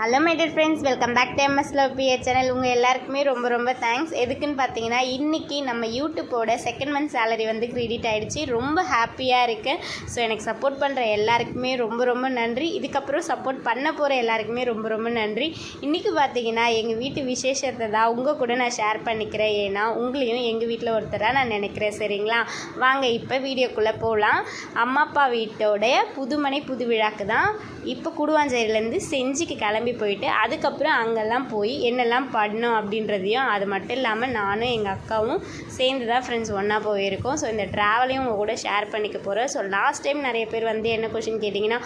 Hello my dear friends welcome back to MS love BA channel உங்கள் எல்லாருக்குமே ரொம்ப ரொம்ப தேங்க்ஸ் எதுக்குன்னு பார்த்தீங்கன்னா இன்றைக்கி நம்ம யூடியூப்போட செகண்ட் மந்த் சேலரி வந்து கிரெடிட் ஆகிடுச்சு ரொம்ப ஹாப்பியாக இருக்குது ஸோ எனக்கு சப்போர்ட் பண்ணுற எல்லாருக்குமே ரொம்ப ரொம்ப நன்றி. இதுக்கப்புறம் சப்போர்ட் பண்ண போகிற எல்லாருக்குமே ரொம்ப ரொம்ப நன்றி. இன்றைக்கி பார்த்தீங்கன்னா எங்கள் வீட்டு விசேஷத்தை தான் உங்கள் கூட நான் ஷேர் பண்ணிக்கிறேன். ஏன்னா உங்களையும் எங்கள் வீட்டில் ஒருத்தராக நான் நினைக்கிறேன் சரிங்களா? வாங்க இப்போ வீடியோக்குள்ளே போகலாம் அம்மா அப்பா வீட்டோடைய புதுமனை புது விழாக்கு தான் இப்போ குடுவாஞ்சேரியிலேருந்து செஞ்சிக்கு கிளம்பி போயிட்டு அதுக்கப்புறம் அங்கெல்லாம் போய் என்னெல்லாம் பண்ணோம் அப்படின்றதையும் அது மட்டும் இல்லாமல் நானும் எங்கள் அக்காவும் சேர்ந்து தான் ஃப்ரெண்ட்ஸ் ஒன்றா போயிருக்கோம். ஸோ இந்த ட்ராவலையும் உங்கள் கூட ஷேர் பண்ணிக்க போகிறேன் ஸோ லாஸ்ட் டைம் நிறைய பேர் வந்து என்ன கொஷின் கேட்டிங்கன்னா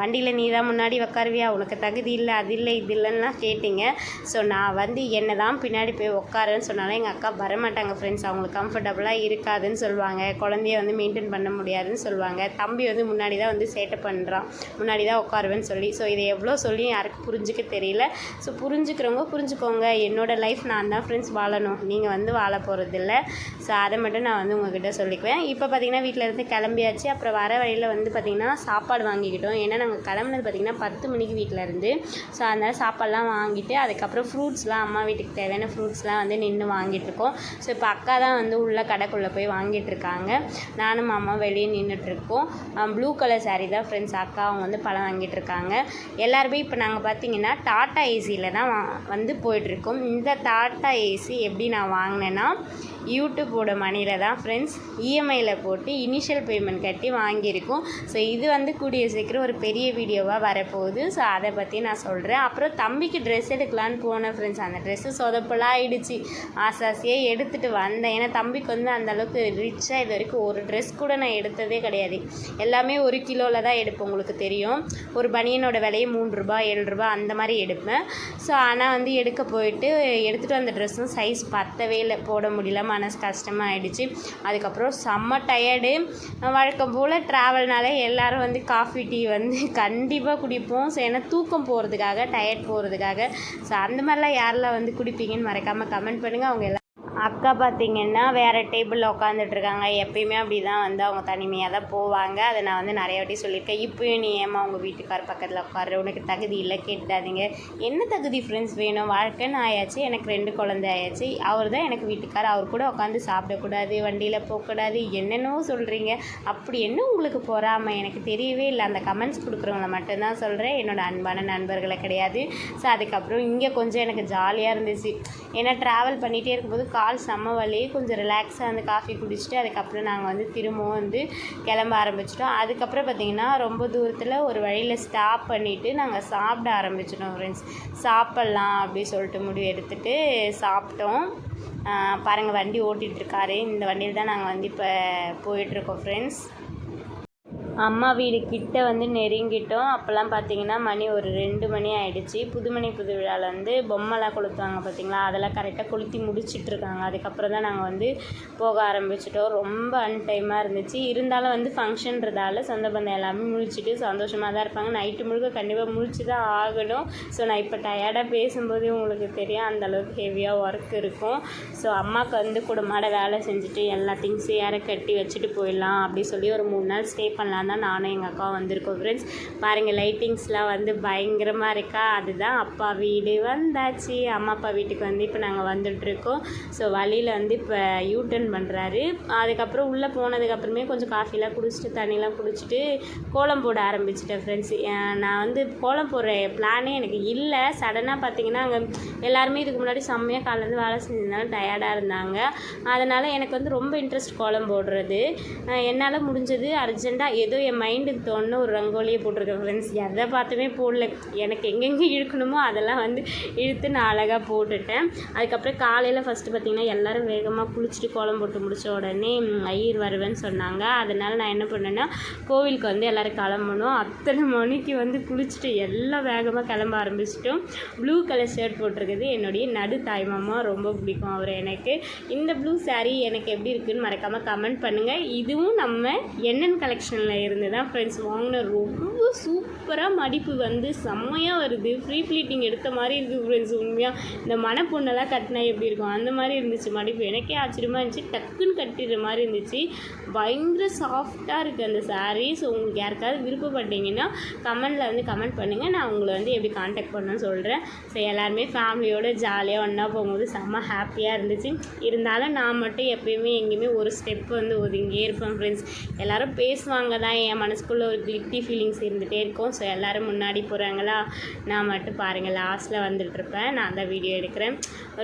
வண்டியில் நீ தான் முன்னாடி உட்காருவியா உனக்கு தகுதி இல்லை அது இல்லை இது இல்லைன்னுலாம் கேட்டிங்க. ஸோ நான் வந்து என்ன தான் பின்னாடி போய் உட்காருன்னு சொன்னாலும் எங்கள் அக்கா வரமாட்டாங்க ஃப்ரெண்ட்ஸ் அவங்களுக்கு கம்ஃபர்டபுளாக இருக்காதுன்னு சொல்லுவாங்க. குழந்தைய வந்து மெயின்டைன் பண்ண முடியாதுன்னு சொல்லுவாங்க. தம்பி வந்து முன்னாடி தான் வந்து சேட்டை பண்ணுறான் முன்னாடி தான் உட்காருவேன்னு சொல்லி. ஸோ இதை எவ்வளோ சொல்லி யாருக்கு புரிஞ்சிக்க தெரியல. ஸோ புரிஞ்சுக்கிறவங்க புரிஞ்சுக்கோங்க. என்னோடய லைஃப் நான் தான் ஃப்ரெண்ட்ஸ் வாழணும். நீங்கள் வந்து வாழ போகிறதில்ல ஸோ அதை மட்டும் நான் வந்து உங்ககிட்ட சொல்லிக்குவேன். இப்போ பார்த்தீங்கன்னா வீட்டில் இருந்து கிளம்பியாச்சு. அப்புறம் வர வழியில் வந்து பார்த்திங்கன்னா சாப்பாடு வாங்கிக்கிட்டோம். ஏன்னா நாங்கள் கிளம்புனது பார்த்திங்கன்னா பத்து மணிக்கு வீட்டில் இருந்து. ஸோ அதனால் சாப்பாடெலாம் வாங்கிட்டு அதுக்கப்புறம் ஃப்ரூட்ஸ்லாம் அம்மா வீட்டுக்கு தேவையான ஃப்ரூட்ஸ்லாம் வந்து நின்று வாங்கிட்டுருக்கோம் ஸோ இப்போ அக்கா தான் வந்து உள்ள கடைக்குள்ளே போய் வாங்கிட்டுருக்காங்க நானும் மாமா வெளியே நின்றுட்டுருக்கோம் ப்ளூ கலர் saree தான் ஃப்ரெண்ட்ஸ் அக்கா அவங்க வந்து பழம் வாங்கிட்டுருக்காங்க எல்லாருமே இப்போ நாங்கள் பார்த்தீங்கன்னா டாட்டா ஏசியில் தான் வந்து போயிட்டுருக்கோம். இந்த டாட்டா ஏசி எப்படி நான் வாங்கினேன்னா யூடியூப்போட மணியில் தான் ஃப்ரெண்ட்ஸ் இஎம்ஐயில் போட்டு இனிஷியல் பேமெண்ட் கட்டி வாங்கியிருக்கோம். ஸோ இது வந்து கூடிய சீக்கிரம் ஒரு பெரிய வீடியோவாக வரப்போகுது. ஸோ அதை பற்றி நான் சொல்கிறேன் அப்புறம் தம்பிக்கு ட்ரெஸ் எடுக்கலான்னு போனேன் ஃப்ரெண்ட்ஸ் அந்த ட்ரெஸ்ஸு சொதப்பெல்லாம் ஆயிடுச்சு. ஆசாசியாக எடுத்துகிட்டு வந்தேன். ஏன்னா தம்பிக்கு வந்து அந்தளவுக்கு ரிச்சாக இது வரைக்கும் ஒரு ட்ரெஸ் கூட நான் எடுத்ததே கிடையாது. எல்லாமே ஒரு கிலோவில் தான் எடுப்போம் உங்களுக்கு தெரியும். ஒரு பனியனோட விலையை மூன்று ரூபா ஏழு ரூபா அந்த மாதிரி எடுப்பேன். ஸோ ஆனால் வந்து எடுக்க போயிட்டு எடுத்துகிட்டு வந்த ட்ரெஸ்ஸும் சைஸ் பத்தவே இல்லை. போட முடியல. மனசு கஷ்டமாக ஆயிடுச்சு. அதுக்கப்புறம் செம்ம டயர்டு வழக்கம் போல் ட்ராவல்னாலே எல்லோரும் வந்து காஃபி டீ வந்து கண்டிப்பாக குடிப்போம். ஸோ ஏன்னா தூக்கம் போகிறதுக்காக டயர்ட் போகிறதுக்காக ஸோ அந்த மாதிரிலாம் யாரெல்லாம் வந்து குடிப்பீங்கன்னு மறக்காமல் கமெண்ட் பண்ணுங்கள் அவங்க எல்லாம் அக்கா பார்த்தீங்கன்னா வேறு டேபிளில் உட்காந்துட்ருக்காங்க எப்பயுமே அப்படி தான் வந்து அவங்க தனிமையாக தான் போவாங்க. அதை நான் வந்து நிறைய வாட்டி சொல்லியிருக்கேன். இப்போயும் நீ ஏமா அவங்க வீட்டுக்கார் பக்கத்தில் உட்காரு உனக்கு தகுதி இல்லை கேட்டுடாதீங்க. என்ன தகுதி ஃப்ரெண்ட்ஸ் வேணும்? வாழ்க்கைன்னு ஆயாச்சு. எனக்கு ரெண்டு குழந்தை ஆயாச்சு. அவர் தான் எனக்கு வீட்டுக்கார் அவர் கூட உட்காந்து சாப்பிடக்கூடாது வண்டியில் போகக்கூடாது. என்னென்னவோ சொல்கிறீங்க அப்படி என்ன உங்களுக்கு பொறாமை? எனக்கு தெரியவே இல்லை. அந்த கமெண்ட்ஸ் கொடுக்குறவங்கள மட்டும்தான் சொல்கிறேன் என்னோடய அன்பான நண்பர்களை கிடையாது. ஸோ அதுக்கப்புறம் இங்கே கொஞ்சம் எனக்கு ஜாலியாக இருந்துச்சு. ஏன்னா ட்ராவல் பண்ணிகிட்டே இருக்கும்போது கால் செம்ம வலி கொஞ்சம் ரிலாக்ஸாக வந்து காஃபி குடிச்சிட்டு அதுக்கப்புறம் நாங்கள் வந்து திரும்பவும் வந்து கிளம்ப ஆரம்பிச்சிட்டோம். அதுக்கப்புறம் பார்த்திங்கன்னா ரொம்ப தூரத்தில் ஒரு வழியில் ஸ்டாப் பண்ணிவிட்டு நாங்கள் சாப்பிட ஆரம்பிச்சிட்டோம் ஃப்ரெண்ட்ஸ் சாப்பிட்லாம் அப்படி சொல்லிட்டு முடிவு எடுத்துகிட்டு சாப்பிட்டோம். பாருங்கள் வண்டி ஓட்டிகிட்ருக்காரு இந்த வண்டியில் தான் நாங்கள் வந்து இப்போ போயிட்டுருக்கோம் ஃப்ரெண்ட்ஸ் அம்மா வீடு கிட்ட வந்து நெருங்கிட்டோம். அப்போல்லாம் பார்த்தீங்கன்னா மணி ஒரு ரெண்டு மணி ஆகிடுச்சி புதுமணி புது விழாவில் வந்து பொம்மைலாம் கொளுத்துவாங்க பார்த்தீங்களா? அதெல்லாம் கரெக்டாக கொளுத்தி முடிச்சிட்ருக்காங்க அதுக்கப்புறம் தான் நாங்கள் வந்து போக ஆரம்பிச்சிட்டோம். ரொம்ப அன்டைமாக இருந்துச்சு. இருந்தாலும் வந்து ஃபங்க்ஷன்றதால சொந்த பந்தம் எல்லாமே முழிச்சிட்டு சந்தோஷமாக தான் இருப்பாங்க. நைட்டு முழுக்க கண்டிப்பாக முழிச்சு தான் ஆகணும். ஸோ நான் இப்போ டயர்டாக பேசும்போதே உங்களுக்கு தெரியும். அந்தளவுக்கு ஹெவியாக ஒர்க் இருக்கும். ஸோ அம்மாவுக்கு வந்து குடும்பமாட வேலை செஞ்சுட்டு எல்லா திங்ஸையும் யாரை கட்டி வச்சுட்டு போயிடலாம். அப்படி சொல்லி ஒரு மூணு நாள் ஸ்டே பண்ணலாம் தான் நானும் எங்கள் அக்கா வந்திருக்கோம் ஃப்ரெண்ட்ஸ் பாருங்கள் லைட்டிங்ஸ்லாம் வந்து பயங்கரமாக இருக்கா? அதுதான் அப்பா வீடு வந்தாச்சு. அம்மா அப்பா வீட்டுக்கு வந்து இப்போ நாங்கள் வந்துட்டுருக்கோம். ஸோ வழியில் வந்து இப்போ யூ டர்ன் பண்ணுறாரு அதுக்கப்புறம் உள்ளே போனதுக்கப்புறமே கொஞ்சம் காஃபிலாம் குடிச்சிட்டு தண்ணிலாம் குடிச்சிட்டு கோலம் போட ஆரம்பிச்சிட்டேன் ஃப்ரெண்ட்ஸ் நான் வந்து கோலம் போடுற பிளானே எனக்கு இல்லை. சடனாக பார்த்தீங்கன்னா அங்கே எல்லாருமே இதுக்கு முன்னாடி செம்மையாக காலேருந்து வேலை செஞ்சதுனால டயர்டாக இருந்தாங்க. அதனால் எனக்கு வந்து ரொம்ப இன்ட்ரெஸ்ட் கோலம் போடுறது. என்னால் முடிஞ்சது அர்ஜெண்ட்டாக ஏதோ என் மைண்டுக்கு தோணுன ஒரு ரங்கோலியை போட்டிருக்கேன் ஃப்ரெண்ட்ஸ் எதை பார்த்துமே போடல. எனக்கு எங்கெங்கே இழுக்கணுமோ அதெல்லாம் வந்து இழுத்து நான் அழகாக போட்டுட்டேன். அதுக்கப்புறம் காலையில் ஃபஸ்ட்டு பார்த்திங்கன்னா எல்லோரும் வேகமாக குளிச்சுட்டு கோலம் போட்டு முடிச்ச உடனே ஐயர் வருவேன்னு சொன்னாங்க. அதனால் நான் என்ன பண்ணேன்னா கோவிலுக்கு வந்து எல்லோரும் கிளம்பணும். அத்தனை மணிக்கு வந்து குளிச்சுட்டு எல்லாம் வேகமாக கிளம்ப ஆரம்பிச்சிட்டோம். ப்ளூ கலர் ஷர்ட் போட்டிருக்குது என்னுடைய நடு தாய்மாமா ரொம்ப பிடிக்கும் அவர் எனக்கு. இந்த ப்ளூ சாரீ எனக்கு எப்படி இருக்குன்னு மறக்காமல் கமெண்ட் பண்ணுங்கள் இதுவும் நம்ம என்னென்ன கலெக்ஷனில் இருந்து தான் ஃப்ரெண்ட்ஸ் வாங்கின ரொம்ப ரொம்ப சூப்பராக மடிப்பு வந்து செம்மையாக வருது. ஃப்ரீ ப்ளீட்டிங் எடுத்த மாதிரி இருக்குது ஃப்ரெண்ட்ஸ் உண்மையாக இந்த மணப்பொண்ணெல்லாம் கட்டினா எப்படி இருக்கும்? அந்த மாதிரி இருந்துச்சு மடிப்பு. எனக்கே ஆச்சரியமாக இருந்துச்சு. டக்குன்னு கட்டிடுற மாதிரி இருந்துச்சு. பயங்கர சாஃப்டாக இருக்குது அந்த சாரீ ஸோ உங்களுக்கு யாருக்காவது விருப்பப்பட்டீங்கன்னா கமெண்டில் வந்து கமெண்ட் பண்ணுங்கள் நான் உங்களை வந்து எப்படி காண்டாக்ட் பண்ணணும்னு சொல்கிறேன் ஸோ எல்லாருமே ஃபேமிலியோடு ஜாலியாக ஒன்றா போகும்போது செம்ம ஹாப்பியாக இருந்துச்சு. இருந்தாலும் நான் மட்டும் எப்பயுமே எங்கேயுமே ஒரு ஸ்டெப் வந்து ஒதுங்கியே இருப்பேன் ஃப்ரெண்ட்ஸ் எல்லோரும் பேசுவாங்க தான். என் மனசுக்குள்ளே ஒரு கில்ட்டி ஃபீலிங்ஸ் இருந்துகிட்டே இருக்கும். ஸோ எல்லோரும் முன்னாடி போகிறாங்களா நான் மட்டும் பாருங்கள் லாஸ்ட்டில் வந்துட்டுருப்பேன் நான் தான் வீடியோ எடுக்கிறேன்.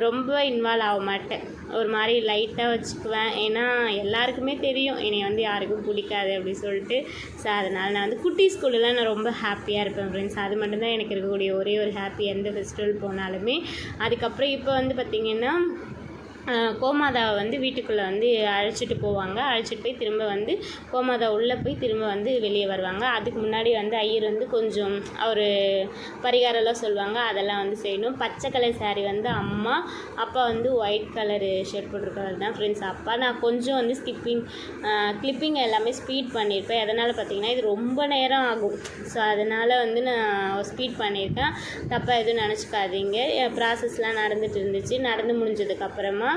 ரொம்ப இன்வால்வ் ஆக மாட்டேன். ஒரு மாதிரி லைட்டாக வச்சுக்குவேன். ஏன்னா எல்லாருக்குமே தெரியும். என்னை வந்து யாருக்கும் பிடிக்காது அப்படி சொல்லிட்டு. ஸோ அதனால் நான் வந்து குட்டி ஸ்கூலில் நான் ரொம்ப ஹாப்பியாக இருப்பேன் ஃப்ரெண்ட்ஸ் அது மட்டும்தான் எனக்கு இருக்கக்கூடிய ஒரே ஒரு ஹாப்பி எந்த ஃபெஸ்டிவல் போனாலுமே. அதுக்கப்புறம் இப்போ வந்து பார்த்திங்கன்னா கோமாதாவை வந்து வீட்டுக்குள்ளே வந்து அழைச்சிட்டு போவாங்க. அழைச்சிட்டு போய் திரும்ப வந்து கோமாதா உள்ளே போய் திரும்ப வந்து வெளியே வருவாங்க. அதுக்கு முன்னாடி வந்து ஐயர் வந்து கொஞ்சம் அவர் பரிகாரம்லாம் சொல்லுவாங்க. அதெல்லாம் வந்து செய்யணும். பச்சை கலர் சாரீ வந்து அம்மா அப்பா வந்து ஒயிட் கலரு ஷர்ட் போட்டிருக்கிறது தான் ஃப்ரெண்ட்ஸ் அப்பா நான் கொஞ்சம் வந்து ஸ்கிப்பிங் கிளிப்பிங் எல்லாமே ஸ்பீட் பண்ணியிருப்பேன். எதனால் பார்த்தீங்கன்னா இது ரொம்ப நேரம் ஆகும். ஸோ அதனால் வந்து நான் ஸ்பீட் பண்ணியிருக்கேன். தப்பாக எதுவும் நினச்சிக்காதீங்க. ப்ராசஸ்லாம் நடந்துட்டு இருந்துச்சு. நடந்து முடிஞ்சதுக்கப்புறமா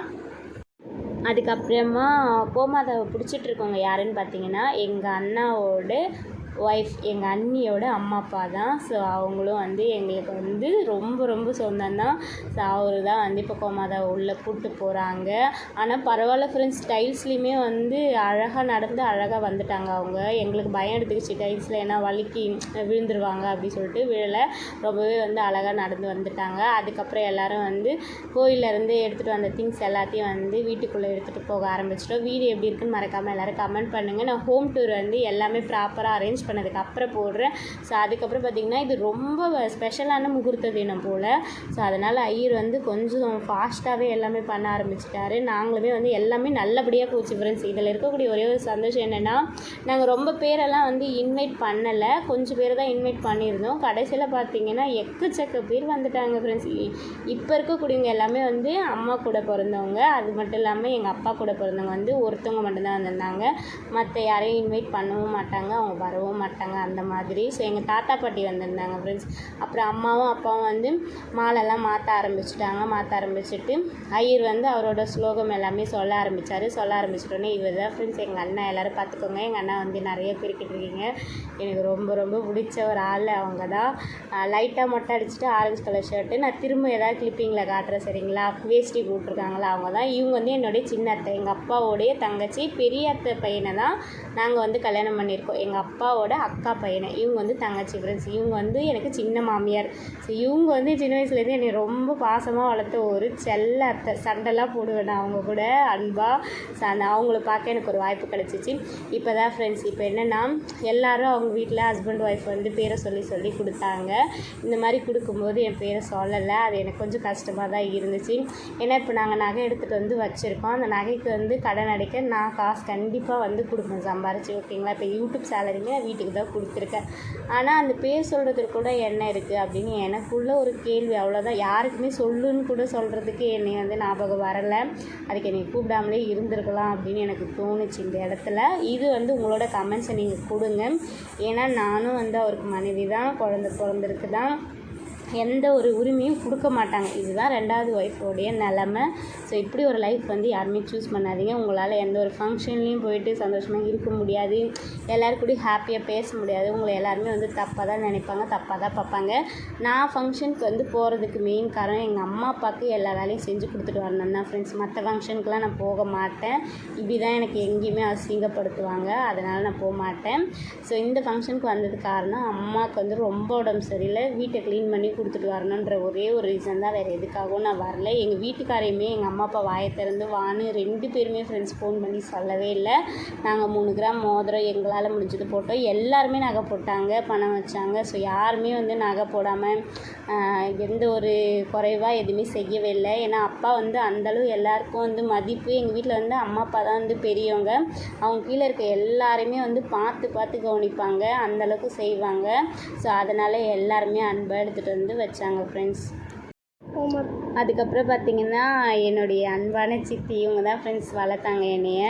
அதுக்கப்புறமா கோமாதாவை பிடிச்சிட்டு இருக்கவங்க யாருன்னு பார்த்தீங்கன்னா எங்கள் அண்ணாவோட ஒய்ஃப் எங்கள் அண்ணியோட அம்மா அப்பா தான். ஸோ அவங்களும் வந்து எங்களுக்கு வந்து ரொம்ப ரொம்ப சொந்தம் தான் ஸோ அவர் தான் வந்து இப்போ கோமாதா உள்ளே கூப்பிட்டு போகிறாங்க ஆனால் பரவாயில்ல ஃப்ரெண்ட்ஸ் டைல்ஸ்லேயுமே வந்து அழகாக நடந்து அழகாக வந்துட்டாங்க அவங்க. எங்களுக்கு பயம் எடுத்துக்கிச்சு. டைல்ஸில் ஏன்னா வழுக்கி விழுந்துருவாங்க அப்படி சொல்லிட்டு விழலை. ரொம்பவே வந்து அழகாக நடந்து வந்துட்டாங்க. அதுக்கப்புறம் எல்லாரும் வந்து கோயிலேருந்து எடுத்துகிட்டு வந்த திங்ஸ் எல்லாத்தையும் வந்து வீட்டுக்குள்ளே எடுத்துகிட்டு போக ஆரம்பிச்சிட்டோம். வீடு எப்படி இருக்குன்னு மறக்காமல் எல்லோரும் கமெண்ட் பண்ணுங்கள் நான் ஹோம் டூர் வந்து எல்லாமே ப்ராப்பராக அரேஞ்ச் பண்ணதுக்கு அப்புறம் போடுறேன். ஸோ அதுக்கப்புறம் பார்த்திங்கன்னா இது ரொம்ப ஸ்பெஷலான முகூர்த்த தினம் போல். ஸோ அதனால் ஐயர் வந்து கொஞ்சம் ஃபாஸ்ட்டாகவே எல்லாமே பண்ண ஆரம்பிச்சிட்டாரு. நாங்களுமே வந்து எல்லாமே நல்லபடியாக போச்சு ஃப்ரெண்ட்ஸ் இதில் இருக்கக்கூடிய ஒரே ஒரு சந்தோஷம் என்னென்னா நாங்கள் ரொம்ப பேரெல்லாம் வந்து இன்வைட் பண்ணலை. கொஞ்சம் பேர் தான் இன்வைட் பண்ணியிருந்தோம். கடைசியில் பார்த்தீங்கன்னா எக்கச்சக்க பேர் வந்துட்டாங்க ஃப்ரெண்ட்ஸ் இப்போ இருக்கக்கூடியவங்க எல்லாமே வந்து அம்மா கூட பிறந்தவங்க. அது மட்டும் இல்லாமல் எங்கள் அப்பா கூட பிறந்தவங்க வந்து ஒருத்தவங்க மட்டும்தான் வந்திருந்தாங்க. மற்ற யாரையும் இன்வைட் பண்ணவும் மாட்டாங்க. அவங்க வரவும் மாட்டாங்க அந்த மாதிரி. ஸோ எங்கள் தாத்தா பாட்டி வந்திருந்தாங்க ஃப்ரெண்ட்ஸ் அப்புறம் அம்மாவும் அப்பாவும் வந்து மாலெல்லாம் மாற்ற ஆரம்பிச்சிட்டாங்க. மாற்ற ஆரம்பிச்சிட்டு ஐயர் வந்து அவரோட ஸ்லோகம் எல்லாமே சொல்ல ஆரம்பித்தார் சொல்ல ஆரம்பிச்சிட்டோன்னே இவர் தான் ஃப்ரெண்ட்ஸ் எங்கள் அண்ணா எல்லோரும் பார்த்துக்கோங்க எங்கள் அண்ணா வந்து நிறைய பேர்கிட்ட இருக்கீங்க. எனக்கு ரொம்ப ரொம்ப பிடிச்ச ஒரு ஆள் அவங்க தான். லைட்டாக மொட்டை அடிச்சுட்டு ஆரஞ்சு கலர் ஷர்ட்டு நான் திரும்ப ஏதாவது கிளிப்பிங்கில் காட்டுறேன் சரிங்களா? வேஷ்டி போட்டிருக்காங்களா அவங்க தான். இவங்க வந்து என்னுடைய சின்ன அத்தை. எங்கள் அப்பாவோடைய தங்கச்சி பெரிய அத்தை பையனை தான் நாங்கள் வந்து கல்யாணம் பண்ணியிருக்கோம். எங்கள் அப்பாவோட அக்கா பையனை. இவங்க வந்து தங்கச்சி ஃப்ரெண்ட்ஸ் இவங்க வந்து எனக்கு சின்ன மாமியார். ஸோ இவங்க வந்து சின்ன வயசுலேருந்து என்னை ரொம்ப பாசமாக வளர்த்த ஒரு செல்ல அத்தை. சண்டைலாம் போடுவேன் நான் அவங்க கூட. அன்பாக ஸோ அந்த அவங்கள பார்க்க எனக்கு ஒரு வாய்ப்பு கிடச்சிச்சு. இப்போ தான் ஃப்ரெண்ட்ஸ் இப்போ என்னென்னா எல்லோரும் அவங்க வீட்டில் ஹஸ்பண்ட் ஒய்ஃப் வந்து பேரை சொல்லி சொல்லி கொடுத்தாங்க. இந்த மாதிரி கொடுக்கும்போது என் பேரை சொல்லலை. அது எனக்கு கொஞ்சம் கஷ்டமாக தான் இருந்துச்சு. ஏன்னா இப்போ நாங்கள் நகை எடுத்துகிட்டு வந்து வச்சுருக்கோம். அந்த நகைக்கு வந்து கடன் அடைக்க நான் காசு கண்டிப்பாக வந்து கொடுப்பேன் சம்பாரிச்சு ஓகேங்களா இப்போ யூடியூப் சேலரிங்க வீட்டுக்கு தான் கொடுத்துருக்கேன். ஆனால் அந்த பேர் சொல்கிறதுக்கு கூட என்ன இருக்குது அப்படின்னு எனக்குள்ள ஒரு கேள்வி. அவ்வளோதான் யாருக்குமே சொல்லுன்னு கூட சொல்கிறதுக்கு என்னை வந்து ஞாபகம் வரலை. அதுக்கு என்னை கூப்பிடாமலே இருந்திருக்கலாம் அப்படின்னு எனக்கு தோணுச்சு இந்த இடத்துல. இது வந்து உங்களோட கமெண்ட்ஸை நீங்கள் கொடுங்க. ஏன்னா நானும் வந்து அவருக்கு மனைவி தான் குழந்த பிறந்திருக்கு தான் எந்த ஒரு உரிமையும் கொடுக்க மாட்டாங்க. இதுதான் ரெண்டாவது ஒய்ஃபோடைய நிலமை. ஸோ இப்படி ஒரு லைஃப் வந்து யாருமே சூஸ் பண்ணாதீங்க. உங்களால் எந்த ஒரு ஃபங்க்ஷன்லேயும் போயிட்டு சந்தோஷமாக இருக்க முடியாது. எல்லாரு கூடயும் ஹாப்பியாக பேச முடியாது. உங்களை எல்லாருமே வந்து தப்பாக தான் நினைப்பாங்க தப்பாக தான் பார்ப்பாங்க. நான் ஃபங்க்ஷனுக்கு வந்து போகிறதுக்கு மெயின் காரணம் எங்கள் அம்மா அப்பாவுக்கு எல்லா வேலையும் செஞ்சு கொடுத்துட்டு வரணும் தான் ஃப்ரெண்ட்ஸ் மற்ற ஃபங்க்ஷனுக்குலாம் நான் போக மாட்டேன். இப்படி தான் எனக்கு எங்கேயுமே அசிங்கப்படுத்துவாங்க. அதனால் நான் போக மாட்டேன். ஸோ இந்த ஃபங்க்ஷனுக்கு வந்தது காரணம் அம்மாவுக்கு வந்து ரொம்ப உடம்பு சரியில்லை. வீட்டை க்ளீன் பண்ணி கொடுத்துட்டு வரணுன்ற ஒரே ஒரு ரீசன் தான் வேறு எதுக்காகவும் நான் வரல. எங்கள் வீட்டுக்காரையுமே எங்கள் அம்மா அப்பா வாயை திறந்து வான்னு ரெண்டு பேருமே ஃப்ரெண்ட்ஸ் ஃபோன் பண்ணி சொல்லவே இல்லை. நாங்கள் மூணு கிராம் மோதிரம் எங்களால் முடிஞ்சது போட்டோம். எல்லாருமே நகை போட்டாங்க பணம் வச்சாங்க. ஸோ யாருமே வந்து நகை போடாமல் எந்த ஒரு குறைவாக எதுவுமே செய்யவே இல்லை. ஏன்னா அப்பா வந்து அந்தளவு எல்லாருக்கும் வந்து மதிப்பு. எங்கள் வீட்டில் வந்து அம்மா அப்பா தான் வந்து பெரியவங்க. அவங்க கீழே இருக்க எல்லாருமே வந்து பார்த்து பார்த்து கவனிப்பாங்க. அந்தளவுக்கு செய்வாங்க. ஸோ அதனால் எல்லாருமே அன்பாக எடுத்துகிட்டு வந்து வச்சாங்க ஃப்ரெண்ட்ஸ் அதுக்கப்புறம் பார்த்தீங்கன்னா என்னுடைய அன்பான சித்தி இவங்க தான் ஃப்ரெண்ட்ஸ் வளர்த்தாங்க என்னைய.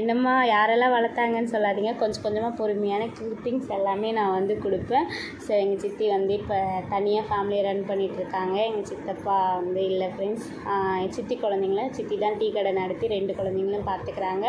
என்னம்மா யாரெல்லாம் வளர்த்தாங்கன்னு சொல்லாதீங்க. கொஞ்சம் கொஞ்சமாக பொறுமையான கிளிப்பிங்ஸ் எல்லாமே நான் வந்து கொடுப்பேன். ஸோ எங்கள் சித்தி வந்து இப்போ தனியாக ஃபேமிலியை ரன் பண்ணிகிட்ருக்காங்க இருக்காங்க எங்கள் சித்தப்பா வந்து இல்லை ஃப்ரெண்ட்ஸ் என் சித்தி குழந்தைங்கள சித்தி தான் டீ கடை நடத்தி ரெண்டு குழந்தைங்களும் பார்த்துக்கிறாங்க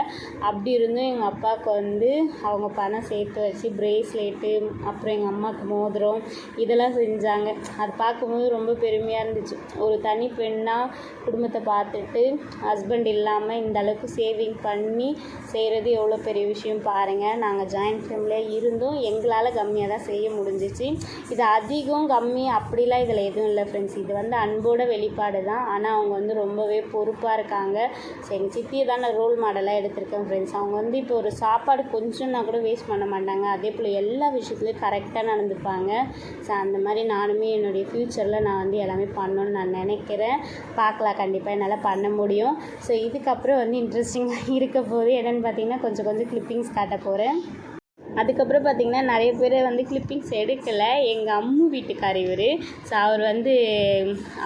அப்படி இருந்தும் எங்கள் அப்பாவுக்கு வந்து அவங்க பணம் சேர்த்து வச்சு பிரேஸ்லெட்டு அப்புறம் எங்கள் அம்மாவுக்கு மோதிரம் இதெல்லாம் செஞ்சாங்க. அது பார்க்கும்போது ரொம்ப பெருமையாக இருந்துச்சு. ஒரு தனி பெண்ணாக குடும்பத்தை பார்த்துட்டு ஹஸ்பண்ட் இல்லாமல் இந்த அளவுக்கு சேவிங் பண்ணி செய்கிறது எவ்வளோ பெரிய விஷயம் பாருங்கள் நாங்கள் ஜாயின்ட் ஃபேமிலியாக இருந்தும். எங்களால் கம்மியாக தான் செய்ய முடிஞ்சிச்சு. இது அதிகம் கம்மி அப்படிலாம் இதில் எதுவும் இல்லை ஃப்ரெண்ட்ஸ் இது வந்து அன்போட வெளிப்பாடு தான். ஆனால் அவங்க வந்து ரொம்பவே பொறுப்பாக இருக்காங்க. சரி எங்கள் சித்தியை தான் நான் ரோல் மாடலாக எடுத்திருக்கேன் ஃப்ரெண்ட்ஸ் அவங்க வந்து இப்போ ஒரு சாப்பாடு கொஞ்சம்னா கூட வேஸ்ட் பண்ண மாட்டாங்க. அதே போல் எல்லா விஷயத்துலையும் கரெக்டாக நடந்துப்பாங்க. ஸோ அந்த மாதிரி நானுமே என்னுடைய ஃப்யூச்சரில் நான் வந்து எல்லாமே பண்ணணும்னு நான் நினைக்கிறேன். பார்க்கலாம். கண்டிப்பாக என்னால் பண்ண முடியும். ஸோ இதுக்கப்புறம் வந்து இன்ட்ரெஸ்டிங்காக இருக்க போது என்னென்னு பார்த்தீங்கன்னா கொஞ்சம் கொஞ்சம் கிளிப்பிங்ஸ் காட்ட போகிறேன் அதுக்கப்புறம் பார்த்திங்கன்னா நிறைய பேர் வந்து கிளிப்பிங்ஸ் எடுக்கலை. எங்கள் அம்மு வீட்டுக்கார் இவர். ஸோ அவர் வந்து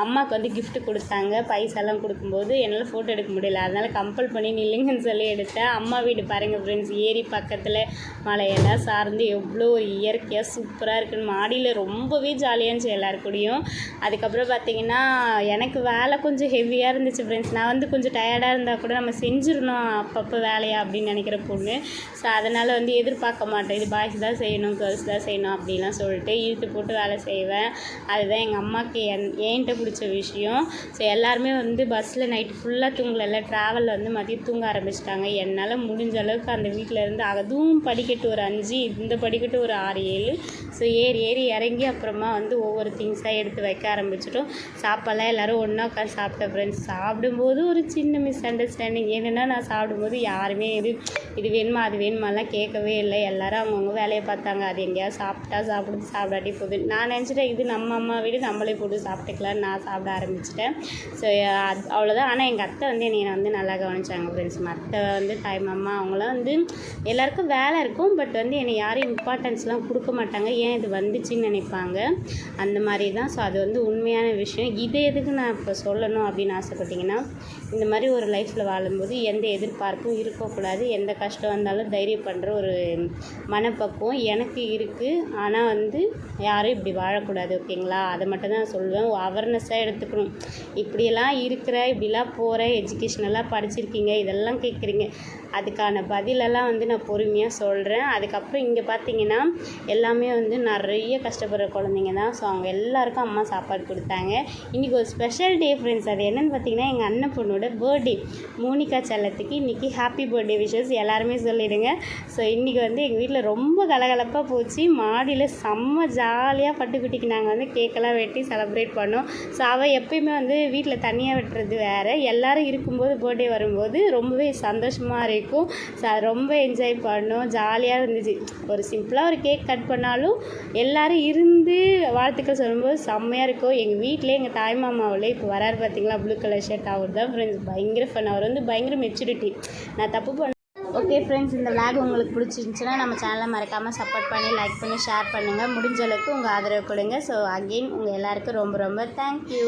அம்மாவுக்கு வந்து கிஃப்ட்டு கொடுத்தாங்க. பைசாலாம் கொடுக்கும்போது என்னால் ஃபோட்டோ எடுக்க முடியல. அதனால் கம்பல் பண்ணி நில்லுங்கன்னு சொல்லி எடுத்தேன். அம்மா வீடு பாருங்கள் ஃப்ரெண்ட்ஸ் ஏரி பக்கத்தில் மலையெல்லாம் சார்ந்து எவ்வளோ இயற்கையாக சூப்பராக இருக்குன்னு. மாடியில் ரொம்பவே ஜாலியாக இருந்துச்சு எல்லாரு கூடயும். அதுக்கப்புறம் பார்த்திங்கன்னா எனக்கு வேலை கொஞ்சம் ஹெவியாக இருந்துச்சு ஃப்ரெண்ட்ஸ் நான் வந்து கொஞ்சம் டயர்டாக இருந்தால் கூட நம்ம செஞ்சிடணும் அப்பப்போ வேலையா அப்படின்னு நினைக்கிற பொண்ணு. ஸோ அதனால் வந்து எதிர்பார்க்க மாட்டேன். இது பாய்ஸ் தான் செய்யணும் கேர்ள்ஸ் தான் செய்யணும் அப்படிலாம் சொல்லிட்டு இழுத்து போட்டு வேலை செய்வேன். அதுதான் எங்கள் அம்மாவுக்கு என் என்கிட்ட பிடிச்ச விஷயம். ஸோ எல்லாருமே வந்து பஸ்ஸில் நைட்டு ஃபுல்லாக தூங்கலைல்ல ட்ராவலில் வந்து மதியம் தூங்க ஆரம்பிச்சிட்டாங்க. என்னால் முடிஞ்ச அளவுக்கு அந்த வீட்டில் இருந்து அதுவும் படிக்கட்டு ஒரு அஞ்சு இந்த படிக்கட்டு ஒரு ஆறு ஏழு. ஸோ ஏறி ஏறி இறங்கி அப்புறமா வந்து ஒவ்வொரு திங்ஸாக எடுத்து வைக்க ஆரம்பிச்சிட்டோம். சாப்பாடெல்லாம் எல்லோரும் ஒன்றா உட்காந்து சாப்பிட்ட ஃப்ரெண்ட்ஸ் சாப்பிடும்போது ஒரு சின்ன மிஸ் அண்டர்ஸ்டாண்டிங் என்னென்னா நான் சாப்பிடும்போது யாருமே இது இது வேணுமா அது வேணுமாலாம் கேட்கவே இல்லை. எல்லோரும் அவங்கவுங்க வேலையை பார்த்தாங்க. அது எங்கேயாவது சாப்பிட்டா சாப்பிடுது சாப்பிடாட்டி போகுது. நான் நினச்சிட்டேன் இது நம்ம அம்மா வீடு நம்மளே போட்டு சாப்பிட்டுக்கலாம்னு நான் சாப்பிட ஆரம்பிச்சிட்டேன். ஸோ அது அவ்வளோதான் ஆனால் எங்கள் அத்தை வந்து என்னை வந்து நல்லா கவனிச்சாங்க ஃப்ரெண்ட்ஸ் மற்ற வந்து தாய் மாமா அவங்களாம் வந்து எல்லாருக்கும் வேலை இருக்கும். பட் வந்து என்னை யாரும் இம்பார்ட்டன்ஸ்லாம் கொடுக்க மாட்டாங்க. ஏன் இது வந்துச்சுன்னு நினைப்பாங்க. அந்த மாதிரி தான் ஸோ அது வந்து உண்மையான விஷயம். இதை எதுக்கு நான் இப்போ சொல்லணும் அப்படின்னு ஆசைப்பட்டீங்கன்னா இந்த மாதிரி ஒரு லைஃப்பில் வாழும்போது எந்த எதிர்பார்ப்பும் இருக்கக்கூடாது. எந்த கஷ்டம் வந்தாலும் தைரியம் பண்ணுற ஒரு மனப்பக்குவம் எனக்கு இருக்குது ஆனால் வந்து யாரும் இப்படி வாழக்கூடாது ஓகேங்களா? அதை மட்டும் தான் சொல்லுவேன். அவேர்னஸாக எடுத்துக்கணும். இப்படியெல்லாம் இருக்கிற இப்படிலாம் போகிற எஜுகேஷனெல்லாம் படிச்சிருக்கீங்க இதெல்லாம் கேட்குறீங்க. அதுக்கான பதிலெல்லாம் வந்து நான் பொறுமையாக சொல்கிறேன் அதுக்கப்புறம் இங்கே பார்த்தீங்கன்னா எல்லாமே வந்து நிறைய கஷ்டப்படுற குழந்தைங்க தான். ஸோ அவங்க எல்லாருக்கும் அம்மா சாப்பாடு கொடுத்தாங்க. இன்றைக்கி ஒரு ஸ்பெஷல் டே ஃப்ரெண்ட்ஸ் அது என்னென்னு பார்த்தீங்கன்னா எங்கள் அண்ணன் பொண்ணோட பர்த்டே மோனிகா செல்லத்துக்கு இன்றைக்கி ஹாப்பி பர்த்டே விஷஸ் எல்லாருமே சொல்லிடுங்க. ஸோ இன்றைக்கி வந்து எங்கள் வீட்டில் ரொம்ப கலகலப்பாக போச்சு. மாடியில் செம்ம ஜாலியாக பட்டுக்குட்டிக்கு நாங்கள் வந்து கேக்கெல்லாம் வெட்டி செலப்ரேட் பண்ணோம். ஸோ அவள் எப்பயுமே வந்து வீட்டில் தனியாக வெட்டுறது வேறு. எல்லோரும் இருக்கும்போது பர்த்டே வரும்போது ரொம்பவே சந்தோஷமாக இருக்கும். ஸோ அது ரொம்ப என்ஜாய் பண்ணோம். ஜாலியாக இருந்துச்சு. ஒரு சிம்பிளாக ஒரு கேக் கட் பண்ணாலும் எல்லோரும் இருந்து வாழ்த்துக்கள் சொல்லும்போது செம்மையாக இருக்கும். எங்கள் வீட்டிலே எங்கள் தாய் மாமாவில் இப்போ வராரு பார்த்தீங்களா ப்ளூ கலர் ஷர்ட் அவர் தான் ஃப்ரெண்ட்ஸ் பயங்கர ஃபன் அவர் வந்து பயங்கர மெச்சூரிட்டி நான் தப்பு பண்ண ஓகே ஃப்ரெண்ட்ஸ் இந்த vlog உங்களுக்கு பிடிச்சிருந்துச்சுன்னா நம்ம சேனலை மறக்காமல் சப்போர்ட் பண்ணி லைக் பண்ணி ஷேர் பண்ணுங்கள் முடிஞ்ச அளவுக்கு உங்கள் ஆதரவு கொடுங்க. ஸோ அகெயின் உங்கள் எல்லாருக்கும் ரொம்ப ரொம்ப தேங்க்யூ